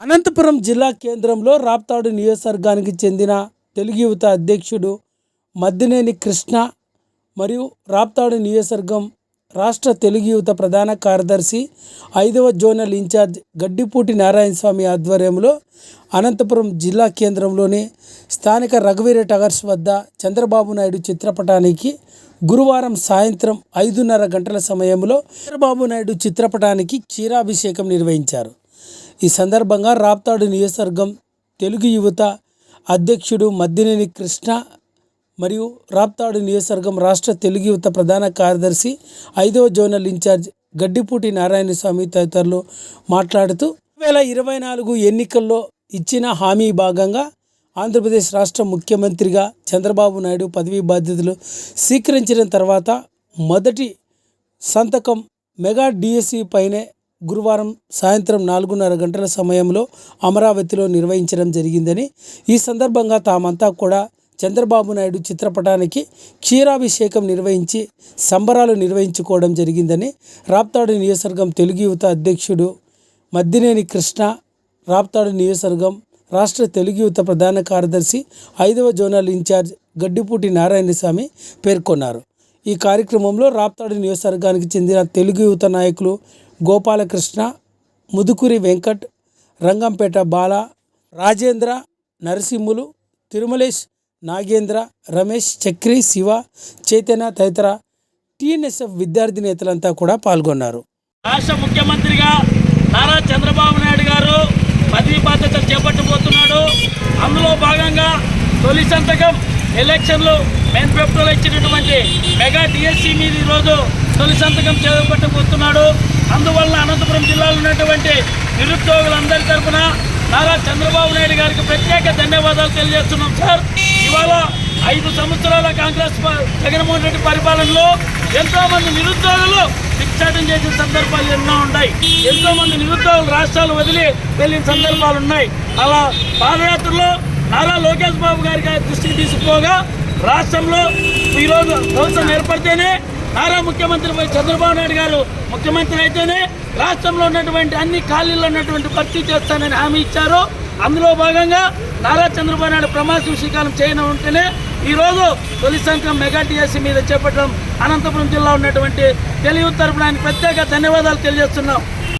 అనంతపురం జిల్లా కేంద్రంలో రాప్తాడు నియోజకవర్గానికి చెందిన తెలుగు యువత అధ్యక్షుడు మద్దినేని కృష్ణ మరియు రాప్తాడు నియోజకవర్గం రాష్ట్ర తెలుగు యువత ప్రధాన కార్యదర్శి ఐదవ జోనల్ ఇన్ఛార్జ్ గడ్డిపూటి నారాయణ స్వామి ఆధ్వర్యంలో అనంతపురం జిల్లా కేంద్రంలోని స్థానిక రఘువీర టవర్స్ వద్ద చంద్రబాబు నాయుడు చిత్రపటానికి గురువారం సాయంత్రం ఐదున్నర గంటల సమయంలో చంద్రబాబు నాయుడు చిత్రపటానికి క్షీరాభిషేకం నిర్వహించారు. ఈ సందర్భంగా రాప్తాడు నియోజకవర్గం తెలుగు యువత అధ్యక్షుడు మద్దినేని కృష్ణ మరియు రాప్తాడు నియోజకవర్గం రాష్ట్ర తెలుగు యువత ప్రధాన కార్యదర్శి ఐదవ జోనల్ ఇన్ఛార్జ్ గడ్డిపూటి నారాయణ స్వామి తదితరులు మాట్లాడుతూ వేల ఇరవై నాలుగు ఎన్నికల్లో ఇచ్చిన హామీ భాగంగా ఆంధ్రప్రదేశ్ రాష్ట్ర ముఖ్యమంత్రిగా చంద్రబాబు నాయుడు పదవీ బాధ్యతలు స్వీకరించిన తర్వాత మొదటి సంతకం మెగా డిఎస్సి పైనే గురువారం సాయంత్రం నాలుగున్నర గంటల సమయంలో అమరావతిలో నిర్వహించడం జరిగిందని ఈ సందర్భంగా తామంతా కూడా చంద్రబాబు నాయుడు చిత్రపటానికి క్షీరాభిషేకం నిర్వహించి సంబరాలు నిర్వహించుకోవడం జరిగిందని రాప్తాడు నియోజకవర్గం తెలుగు యువత అధ్యక్షుడు మద్దినేని కృష్ణ రాప్తాడు నియోజకవర్గం రాష్ట్ర తెలుగు యువత ప్రధాన కార్యదర్శి ఐదవ జోనల్ ఇన్ఛార్జ్ గడ్డిపూటి నారాయణస్వామి పేర్కొన్నారు. ఈ కార్యక్రమంలో రాప్తాడు నియోజకవర్గానికి చెందిన తెలుగు యువత నాయకులు గోపాలకృష్ణ ముదుకురి వెంకట్ రంగంపేట బాల రాజేంద్ర నరసింహులు తిరుమలేష్ నాగేంద్ర రమేష్ చక్రి శివ చైతన్య తదితర టీఎన్ఎస్ఎఫ్ విద్యార్థి నేతలంతా కూడా పాల్గొన్నారు. రాష్ట్ర ముఖ్యమంత్రిగా నారా చంద్రబాబు నాయుడు గారు పదవి బాధ్యతలు చేపట్టబోతున్నాడు. అందులో భాగంగా తొలి సంతకం ఎలక్షన్లు మేనిఫెస్టోలో ఇచ్చినటువంటి మెగా డిఎస్సి మీద ఈరోజు తొలి సంతకం చేపట్టబోతున్నాడు. అందువల్ల అనంతపురం జిల్లాలో ఉన్నటువంటి నిరుద్యోగులందరి తరఫున నారా చంద్రబాబు నాయుడు గారికి ప్రత్యేక ధన్యవాదాలు తెలియజేస్తున్నాం సార్. ఇవాళ ఐదు సంవత్సరాల కాంగ్రెస్ జగన్మోహన్ రెడ్డి పరిపాలనలో ఎంతోమంది నిరుద్యోగులు భిక్షాటం చేసిన సందర్భాలు ఎన్నో ఉన్నాయి. ఎంతోమంది నిరుద్యోగులు రాష్ట్రాలు వదిలి వెళ్ళిన సందర్భాలు ఉన్నాయి. అలా పాదయాత్రలో నారా లోకేష్ బాబు గారి గారి దృష్టికి తీసుకుపోగా రాష్ట్రంలో ఈరోజు ప్రభుత్వం ఏర్పడితేనే నారా ముఖ్యమంత్రి చంద్రబాబు నాయుడు గారు ముఖ్యమంత్రి అయితేనే రాష్ట్రంలో ఉన్నటువంటి అన్ని ఖాళీల్లో ఉన్నటువంటి భర్తీ చేస్తానని హామీ ఇచ్చారు. అందులో భాగంగా నారా చంద్రబాబు నాయుడు ప్రమాణ స్వీకారం చేయడం ఉంటేనే ఈరోజు తొలి సంఘం మెగా టీఎస్సీ మీద చేపట్టడం అనంతపురం జిల్లా ఉన్నటువంటి తెలుగు తరపున ఆయన ప్రత్యేక ధన్యవాదాలు తెలియజేస్తున్నాం.